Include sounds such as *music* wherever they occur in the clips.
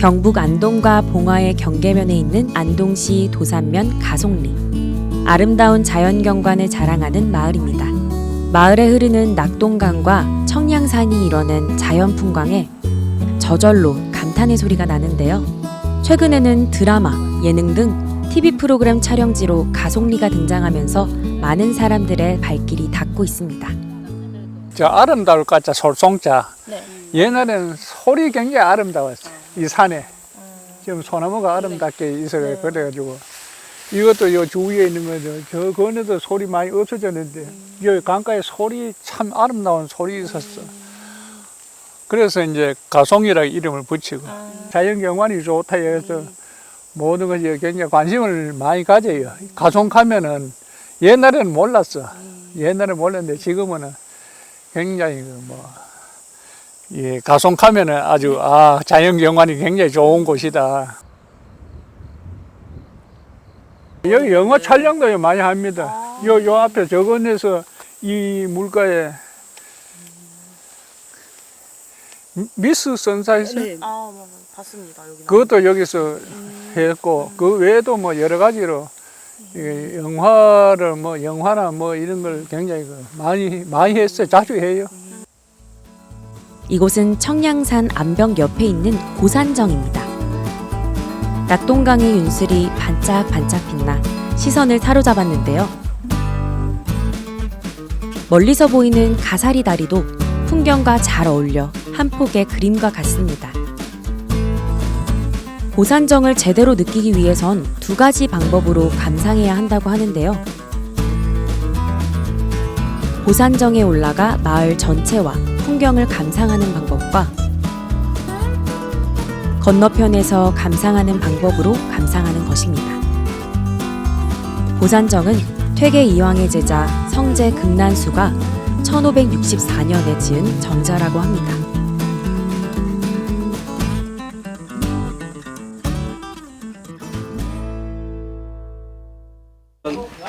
경북 안동과 봉화의 경계면에 있는 안동시 도산면 가송리. 아름다운 자연 경관을 자랑하는 마을입니다. 마을에 흐르는 낙동강과 청량산이 이뤄낸 자연 풍광에 저절로 감탄의 소리가 나는데요. 최근에는 드라마, 예능 등 TV 프로그램 촬영지로 가송리가 등장하면서 많은 사람들의 발길이 닿고 있습니다. 저 아름다울 까자 솔송자 네. 옛날에는 소리 굉장히 아름다웠어요 이 산에. 지금 소나무가 아름답게 있어요. 그래가지고. 이것도 요 주위에 있는 거죠 저 건에도 소리 많이 없어졌는데 여기 강가에 소리 참 아름다운 소리 있었어. 그래서 이제 가송이라 이름을 붙이고 자연 경관이 좋다 해서 모든 것이 굉장히 관심을 많이 가져요. 가송 가면은 옛날에는 몰랐어. 옛날에 몰랐는데 지금은 굉장히 그 뭐, 예, 가송 가면은 아주, 아, 자연 경관이 굉장히 좋은 곳이다. 여기 영화 촬영도 많이 합니다. 요, 요 앞에 저건에서 이 물가에 미스 선사이스 네. 아, 뭐, 봤습니다. 여기. 그것도 여기서 했고 그 외에도 뭐 여러 가지로 이 영화를 뭐 영화나 뭐 이런 걸 굉장히 그 많이 많이 했어요. 자주 해요. 이곳은 청량산 암벽 옆에 있는 고산정입니다. 낙동강의 윤슬이 반짝반짝 빛나 시선을 사로잡았는데요. 멀리서 보이는 가사리 다리도 풍경과 잘 어울려 한 폭의 그림과 같습니다. 고산정을 제대로 느끼기 위해선 두 가지 방법으로 감상해야 한다고 하는데요. 고산정에 올라가 마을 전체와 풍경을 감상하는 방법과 건너편에서 감상하는 방법으로 감상하는 것입니다. 고산정은 퇴계 이황의 제자 성제 극난수가 1564년에 지은 정자라고 합니다.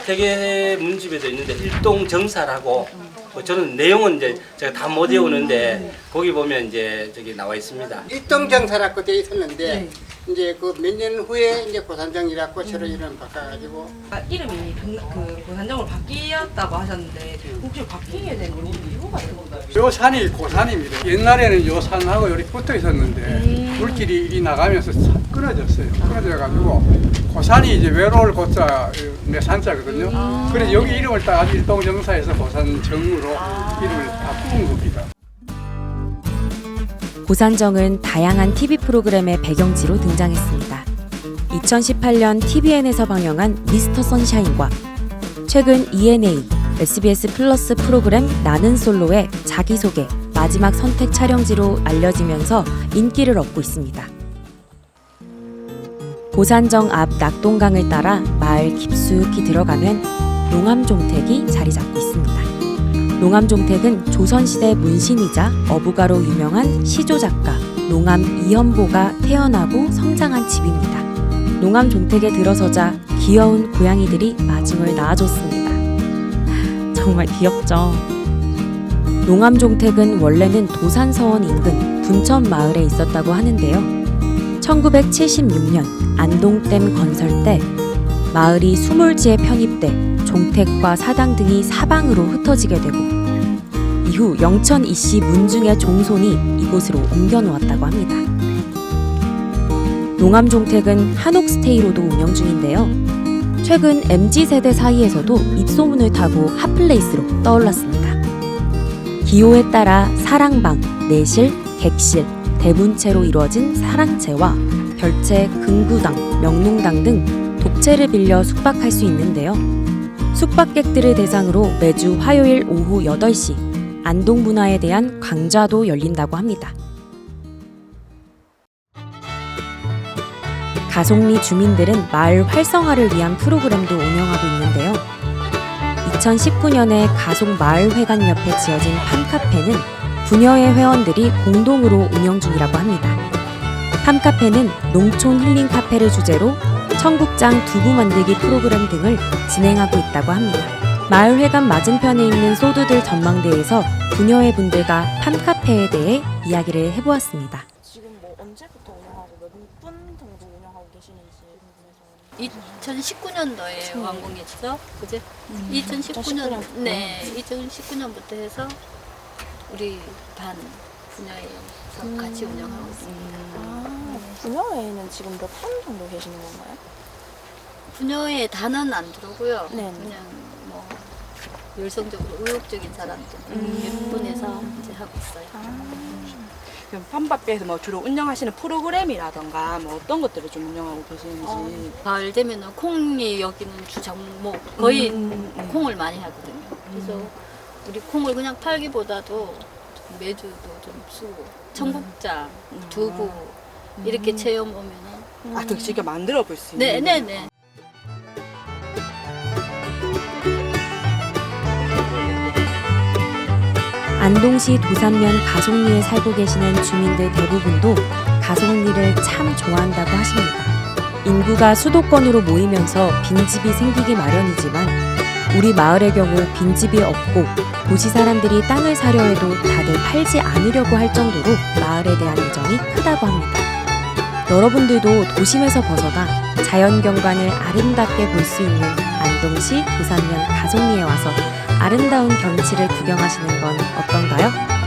세계 문집에도 있는데 일동 정사라고 뭐 저는 내용은 이제 제가 다 못 외우는데 거기 보면 이제 저기 나와 있습니다. 일동정사라고 돼 있었는데 이제 그 몇 년 후에 이제 고산정이라고 새로 이름 바꿔가지고 아, 이름이 그, 그 고산정으로 바뀌었다고 하셨는데 혹시 바뀌게 된 이유가 있나요? 요 산이 고산입니다. 옛날에는 요 산하고 여기 붙어 있었는데 물길이 이 나가면서 사- 끊어졌어요. 끊어져가지고 고산이 이제 외로울 고자 내 산자거든요. 그래서 여기 이름을 딱 일동 정사에서 고산정으로 이름을 바꾼 겁니다. 고산정은 다양한 TV 프로그램의 배경지로 등장했습니다. 2018년 TVN에서 방영한 미스터 선샤인과 최근 ENA, SBS 플러스 프로그램 나는 솔로의 자기소개, 마지막 선택 촬영지로 알려지면서 인기를 얻고 있습니다. 고산정 앞 낙동강을 따라 마을 깊숙이 들어가면 농암 종택이 자리 잡고 있습니다. 농암종택은 조선시대 문신이자 어부가로 유명한 시조 작가 농암 이현보가 태어나고 성장한 집입니다. 농암종택에 들어서자 귀여운 고양이들이 마중을 나와줬습니다. *laughs* 정말 귀엽죠? 농암종택은 원래는 도산서원 인근 분천 마을에 있었다고 하는데요. 1976년 안동댐 건설 때 마을이 수몰지에 편입돼 종택과 사당 등이 사방으로 흩어지게 되고 이후 영천 이씨 문중의 종손이 이곳으로 옮겨 놓았다고 합니다. 농암종택은 한옥스테이로도 운영 중인데요. 최근 MZ 세대 사이에서도 입소문을 타고 핫플레이스로 떠올랐습니다. 기호에 따라 사랑방, 내실, 객실, 대문체로 이루어진 사랑채와 별채, 금구당, 명농당 등 독채를 빌려 숙박할 수 있는데요. 숙박객들을 대상으로 매주 화요일 오후 8시 안동 문화에 대한 강좌도 열린다고 합니다. 가송리 주민들은 마을 활성화를 위한 프로그램도 운영하고 있는데요. 2019년에 가송 마을회관 옆에 지어진 팜카페는 부녀의 회원들이 공동으로 운영 중이라고 합니다. 팜카페는 농촌 힐링 카페를 주제로 청국장 두부 만들기 프로그램 등을 진행하고 있다고 합니다. 마을회관 맞은편에 있는 소두들 전망대에서 부녀의 분들과 팜카페에 대해 이야기를 해보았습니다. 지금 뭐 언제부터 운영하고 몇 분 정도 운영하고 계시는지 궁금해서 2019년도에 완공했죠. 그제? 2019년, 2019년. 네, 2019년부터 해서 우리 반 분야에서 같이 운영하고 있습니다. 아, 분야회에는 지금 몇 분 정도 계시는 건가요? 분야에 단은 안 들어오고요. 네. 그냥 뭐 열성적으로 의욕적인 사람들 몇 분에서 이제 하고 있어요. 그럼 판밥에서 뭐 주로 운영하시는 프로그램이라던가 뭐 어떤 것들을 좀 운영하고 계시는지. 가을 되면은 콩이 여기는 주 종목 거의 콩을 많이 하거든요. 그래서 우리 콩을 그냥 팔기보다도 매주도 좀 쓰고 청국장, 두부 이렇게 체험 오면은 아, 또 직접 만들어 볼 수 있는. 네, 네, 네. 안동시 도산면 가속리에 살고 계시는 주민들 대부분도 가속리를 참 좋아한다고 하십니다. 인구가 수도권으로 모이면서 빈집이 생기기 마련이지만 우리 마을의 경우 빈집이 없고 도시 사람들이 땅을 사려 해도 다들 팔지 않으려고 할 정도로 마을에 대한 애정이 크다고 합니다. 여러분들도 도심에서 벗어나 자연 경관을 아름답게 볼 수 있는 안동시 도산면 가속리에 와서 아름다운 경치를 구경하시는 건 어떤가요?